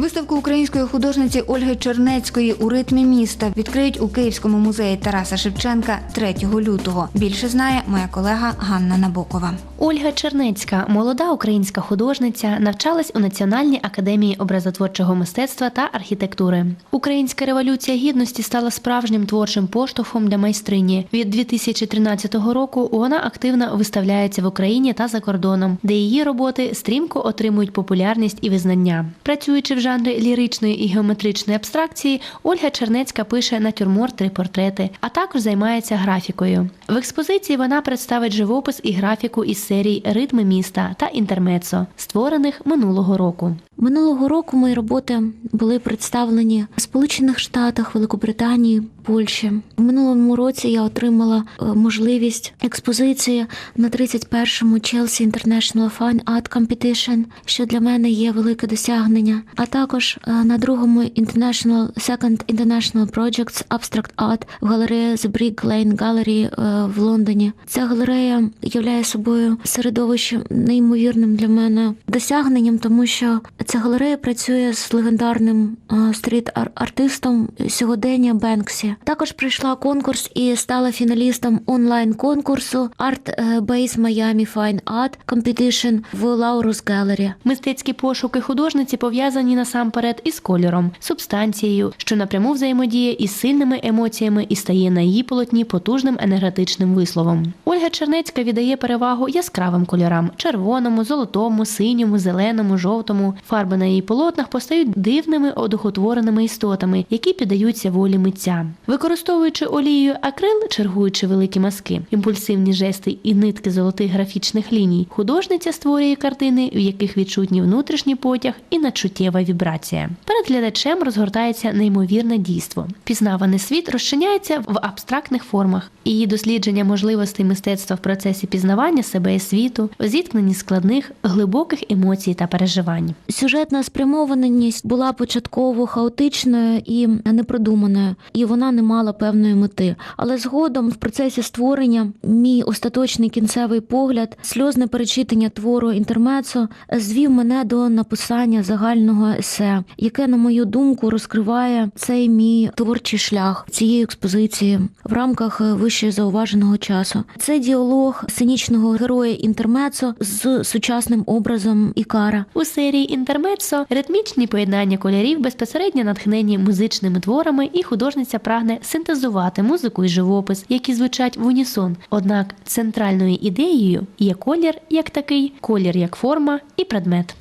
Виставку української художниці Ольги Чернецької у ритмі міста відкриють у Київському музеї Тараса Шевченка 3 лютого. Більше знає моя колега Ганна Набокова. Ольга Чернецька, молода українська художниця, навчалась у Національній академії образотворчого мистецтва та архітектури. Українська революція гідності стала справжнім творчим поштовхом для майстрині. Від 2013 року вона активно виставляється в Україні та за кордоном, де її роботи стрімко отримують популярність і визнання. Працюючи в жанрі ліричної і геометричної абстракції, Ольга Чернецька пише натюрморт три портрети, а також займається графікою. В експозиції вона представить живопис і графіку із серій Ритми міста та інтермецо, створених минулого року. Минулого року мої роботи були представлені в Сполучених Штатах, Великобританії, Польщі. В минулому році я отримала е, можливість експозиції на 31-му Chelsea International Fine Art Competition, що для мене є велике досягнення. А також е, на другому International Second International Projects Abstract Art в галереї The Brick Lane Gallery е, в Лондоні. Ця галерея являє собою середовище неймовірним для мене досягненням, тому що ця галерея працює з легендарним е, стріт-артистом сьогодення Бенксі. Також пройшла конкурс і стала фіналістом онлайн-конкурсу Art Base Miami Fine Art Competition в Laurus Gallery. Мистецькі пошуки художниці пов'язані насамперед із кольором, субстанцією, що напряму взаємодіє із сильними емоціями і стає на її полотні потужним енергетичним висловом. Ольга Чернецька віддає перевагу яскравим кольорам: червоному, золотому, синьому, зеленому, жовтому. Фарби на її полотнах постають дивними одухотвореними істотами, які піддаються волі митця. Використовуючи олією акрил, чергуючи великі мазки, імпульсивні жести і нитки золотих графічних ліній, художниця створює картини, в яких відчутні внутрішній потяг і надчуттєва вібрація. Перед глядачем розгортається неймовірне дійство. Пізнаваний світ розчиняється в абстрактних формах. Її дослідження можливостей мистецтва в процесі пізнавання себе і світу, у зіткненні складних, глибоких емоцій та переживань. Сюжетна спрямованість була початково хаотичною і непродуманою, і вона не мала певної мети. Але згодом, в процесі створення, мій остаточний кінцевий погляд, сльозне перечитання твору інтермецо звів мене до написання загального есе, яке, на мою думку, розкриває цей мій творчий шлях цієї експозиції в рамках вище зауваженого часу. Це діалог сценічного героя інтермецо з сучасним образом Ікара. У серії інтермецо ритмічні поєднання кольорів безпосередньо натхнені музичними творами, і художниця прагне синтезувати музику і живопис, які звучать в унісон. Однак центральною ідеєю є колір як такий, колір як форма і предмет.